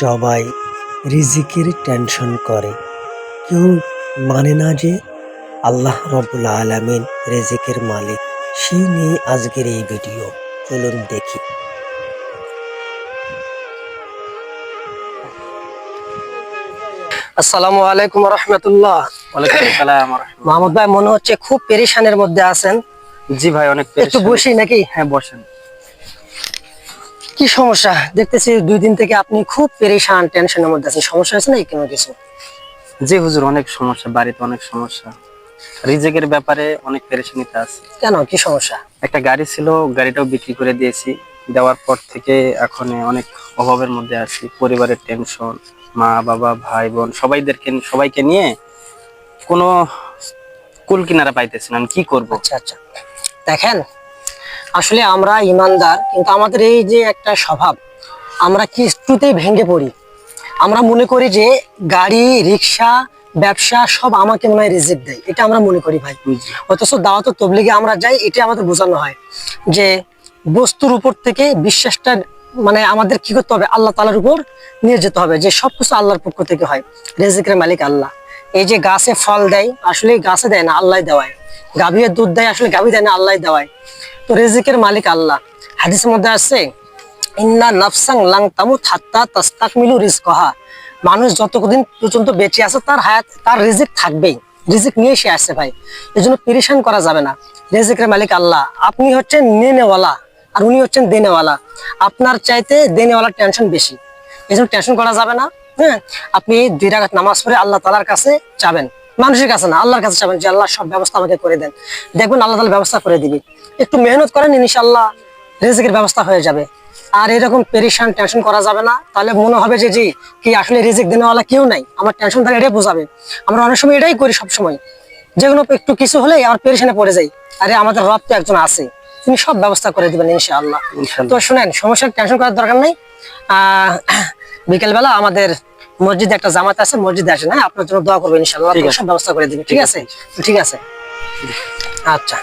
সবাই রিজিকের টেনশন করে। কেউ মানে না যে আল্লাহ রবুল আলমিন রিজিকের মালিক সেই নিয়ে আজকের এই ভিডিও। চলুন দেখি। আসসালামু আলাইকুম রহমতুল্লাহ। মাহমুদ ভাই মনে হচ্ছে খুব পেরেশানের মধ্যে আছেন। জি ভাই অনেক একটু। বসি নাকি? হ্যাঁ বসেন। কি সমস্যা? দেখতেছি দুই দিন থেকে আপনি খুব পেরেশান টেনশনের মধ্যে আছেন। সমস্যা আছে না কোনো কিছু? জি হুজুর অনেক সমস্যা বাড়িতে অনেক সমস্যা। রিজেকের ব্যাপারে অনেক পেরেশানিতে আছে। কেন? কি সমস্যা? একটা গাড়ি ছিল গাড়িটাও বিক্রি করে দিয়েছি। দেওয়ার পর থেকে এখন অনেক অভাবের মধ্যে আছি। পরিবারের টেনশন মা বাবা ভাই বোন সবাইদেরকে সবাইকে নিয়ে কোনো কুল কিনারা পাইতেছি না। আমি কি করব? আচ্ছা আচ্ছা। দেখেন আসলে আমরা ইমানদার কিন্তু আমাদের এই যে একটা স্বভাব আমরা কিছুতেই ভেঙে পড়ি। আমরা মনে করি যে গাড়ি রিক্সা ব্যবসা সব আমাকে মনে হয় রিজিক দেয়। এটা আমরা মনে করি ভাই। অথচ দাওয়াত তবলিগে আমরা যাই এটা আমাদের বোঝানো হয় যে বস্তুর উপর থেকে বিশ্বাসটা মানে আমাদের কি করতে হবে? আল্লাহ তালার উপর নিয়ে যেতে হবে যে সবকিছু আল্লাহর পক্ষ থেকে হয়। রেজিকের মালিক আল্লাহ। এই যে গাছে ফল দেয় আসলে গাছে দেয় না আল্লাহ দেওয়ায়। গাভীর দুধ দেয় আসলে গাভী দেয় না আল্লাহ দেওয়ায়। তো রেজিকের মালিক আল্লাহ। হাদিসের মধ্যে আছে, ইন্না নাফসাং লাং তামুত হাত্তা তাস্তাকমিলু রিজকহা। মানুষ যতদিন পর্যন্ত বেঁচে আছে, তার হায়াত, তার রিজিক থাকবেই। রিজিক নিয়ে সে আসছে ভাই। এই জন্য পেরেশান করা যাবে না। রেজিকের মালিক আল্লাহ। আপনি হচ্ছেন নেনেওয়ালা, আর উনি হচ্ছেন দেনেওয়ালা। আপনার চাইতে দেনেওয়ালার টেনশন বেশি। এই জন্য টেনশন করা যাবে না। হ্যাঁ আপনি দুই রাকাত নামাজ পড়ে আল্লাহ তালার কাছে চাবেন মানুষের কাছে না আল্লাহর কাছে চাবেন যে আল্লাহ সব ব্যবস্থা আমাকে করে দেন। দেখবেন আল্লাহ তালা ব্যবস্থা করে দিবি। একটু মেহনত করেন ইনশাল্লাহ রিজিকের ব্যবস্থা হয়ে যাবে। আর এরকম পেরেশান টেনশন করা যাবে না। তাহলে মনে হবে যে জি কি আসলে রিজিক দেনেওয়ালা কেউ নাই। আমার টেনশন থাকে এটাই বোঝাবে। আমরা অনেক সময় এটাই করি সবসময়। যে কোনো একটু কিছু হলেই আমার পেরেশানে পড়ে যাই। আরে আমাদের রব তো একজন আছে। তিনি সব ব্যবস্থা করে দিবেন ইনশাআল্লাহ। তো শুনেন সমস্যার টেনশন করার দরকার নাই। আহ বিকেলবেলা আমাদের মসজিদে একটা জামাত আছে মসজিদে আসে না আপনার জন্য দোয়া করবেন ইনশাল্লাহ সব ব্যবস্থা করে দিবেন ঠিক আছে, ঠিক আছে? আচ্ছা।